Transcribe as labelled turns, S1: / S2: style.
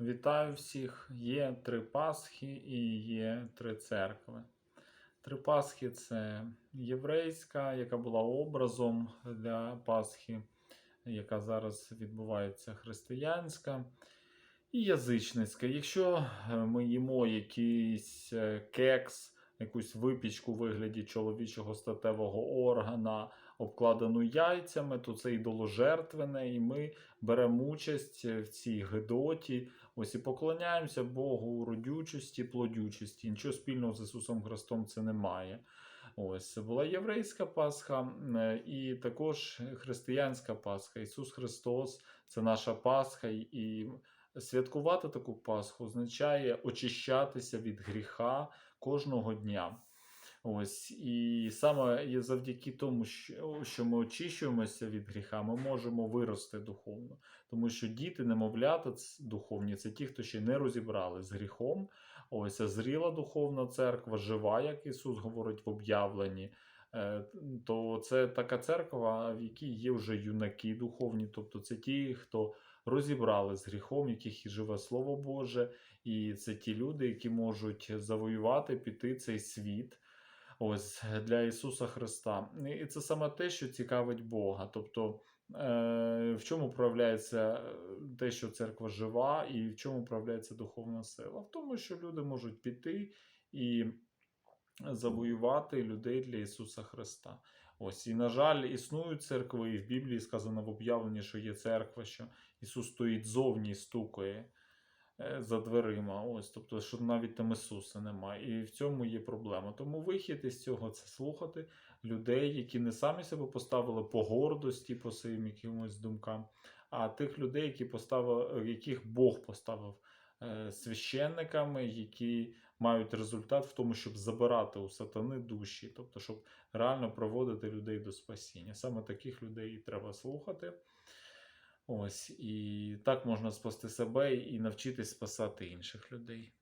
S1: Вітаю всіх! Є три Пасхи і є три церкви. Три Пасхи це єврейська, яка була образом для Пасхи, яка зараз відбувається християнська, і язичницька. Якщо е, ми їмо якийсь е, кекс, якусь випічку у вигляді чоловічого статевого органа, обкладену яйцями, то це ідоложертвене, і ми беремо участь в цій гидоті. Ось і поклоняємося Богу родючості, плодючості. Нічого спільного з Ісусом Христом це немає. Ось була єврейська Пасха е, і також християнська Пасха. Ісус Христос це наша Пасха, і святкувати таку Пасху означає очищатися від гріха кожного дня. Ось і саме завдяки тому, що, ми очищуємося від гріха, ми можемо вирости духовно. Тому що діти, немовлята духовні, це ті, хто ще не розібрали з гріхом. Ось а зріла духовна церква, жива, як Ісус говорить в об'явленні. Е, То це така церква, в якій є вже юнаки духовні, тобто це ті, хто розібрали з гріхом, яких і живе Слово Боже, і це ті люди, які можуть завоювати, піти цей світ. Ось для Ісуса Христа. І це саме те, що цікавить Бога. Тобто, е, в чому проявляється е, те, що церква жива, і в чому проявляється духовна сила? В тому, що люди можуть піти і завоювати людей для Ісуса Христа. Ось, і, на жаль, існують церкви, і в Біблії сказано в об'явленні, що є церква, що Ісус стоїть зовні і стукає е, за дверима. Ось, тобто, що навіть там Ісуса немає. І в цьому є проблема. Тому вихід із цього це слухати людей, які не самі себе поставили по гордості, по своїм якимось думкам, а тих людей, які поставили, яких Бог поставив священниками, які мають результат в тому, щоб забирати у сатани душі, тобто, щоб реально проводити людей до спасіння. Саме таких людей і треба слухати. Ось, і так можна спасти себе і навчитись спасати інших людей.